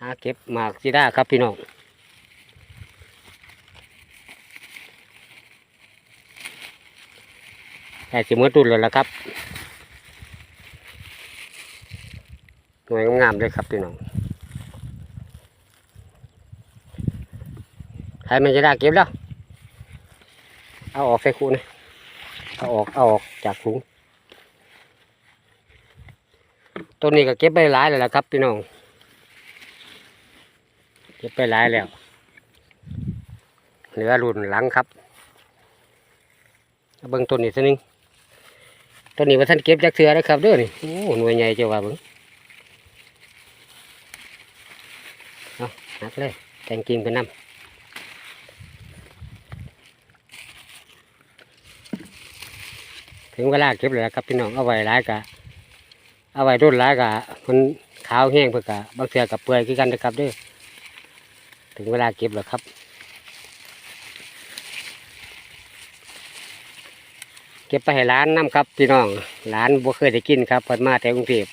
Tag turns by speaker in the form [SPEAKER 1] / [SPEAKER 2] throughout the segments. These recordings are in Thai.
[SPEAKER 1] หาเก็บหมากซีด้าครับพี่น้องแต่สิมือตุนเลยละครับหน่วยงามเลยครับพี่น้องใครมันจะได้เก็บแล้ว เอาออกใส่คูนะเอาออก เอาออกจากถุงต้นนี้ก็เก็บไปหลายเลยละครับพี่น้อง เก็บไปหลายแล้ว เหลือรุ่นหลังครับเอาเบิ่งต้นนี้สักนึงต้นนี้ว่าท่านเก็บจากเถือนะครับเด้อนี่โอ้หน่วยใหญ่เจ้าว่าเบิ่งหักเลยแต่งกิ่งไปนำถึงเวลาเก็บเลยครับพี่น้องเอาไว้ร้ายกะเอาไว้รุ่นร้ายกะมันขาวแห้งเพื่อกะบางเสียกับเปื่อยคือกันนะครับเด้วย ถึงเวลาเก็บแล้วครับ เก็บไปให้ร้านน้ำครับพี่น้องร้านบ่เคยได้กินครับเพิ่นมาแต่กรุงเทพ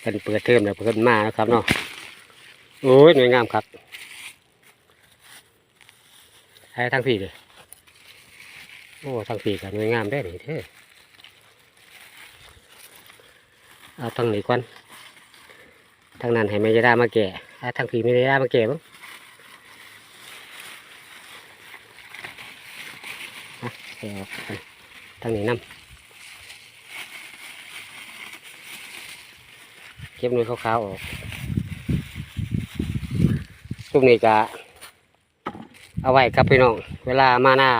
[SPEAKER 1] เพิ่นเปิดเทอมแล้วเพิ่นมาแล้วครับเนาะโอ้ยหน่วยงามครับให้ทั้งพี่เลยโอ้ทั้งพี่กับหน่วยงามได้เลยเด้อเอาทั้งนี้ก่อน ทั้งนั้นให้ไม่ได้มาแก่เอาทั้งพี่ไม่ได้มาแก่บ้างเอาแก่ทั้งนี้นำเก็บหน่วยขาวๆออกทุกนี้ก็เอาไว้ครับพี่น้อง เวลามาหน้า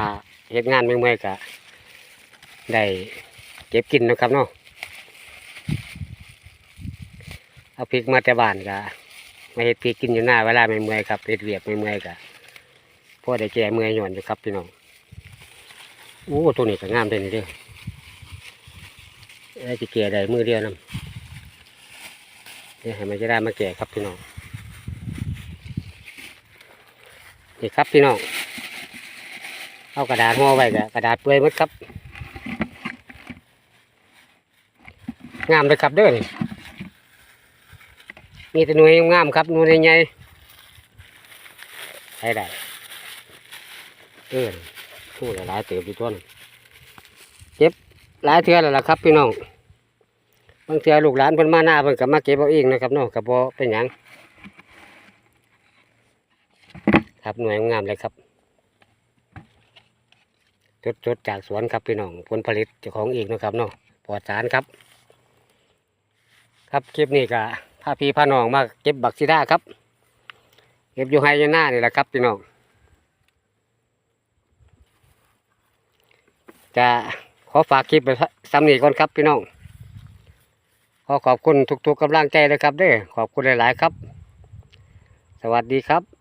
[SPEAKER 1] เฮ็ดงานเมื่อยๆก็ได้เก็บกินนะครับเนาะ เอาพริกมาแต่บ้านก็มาเฮ็ดพริกกินอยู่หน้าเวลาเมื่อยครับเฮ็ดเวียกเมื่อยก็พอได้แก่เมื่อยหย่อนอยู่ครับพี่น้องโอ้ตัวนี้ก็งามเลยนี่เด้อได้จะแก่ได้มือเดียวนํนี่ให้มันจะได้มาแก่ครับพี่น้องนี่ครับพี่น้องเอากระดาษห่อไว้กับกระดาษเปื่อยหมดครับ งามเลยครับเด้อนี่ มีแต่หน่วยงามครับหน่วยใหญ่ใช้ได้เออพูดหลายเติบอยู่ตัวนึงเจ็บหลายเทื่อแล้วล่ะครับพี่น้องบางเทีลูกหลานเพิ่นมาหน้าเพิ่นก็มาเก็บเอาเองนะครับเนาะก็บ่เป็นหยังครับหน่วยงามเลยครับจดจดจากสวนครับพี่น้องผลผลิตเจ้าของเองนะครับเนาะปลอดสารครับ ครับคลิปนี้ก็าพี่พาน้องมาเก็บบักซีด้าครับ เก็บอยู่ไฮอยู่หน้านี่แหละครับพี่น้องจะขอฝากคลิปไปซ้ำนี้ก่อนครับพี่น้องขอขอบคุณทุกๆกำลังใจนะครับเด้อขอบคุณหลายๆครับ สวัสดีครับ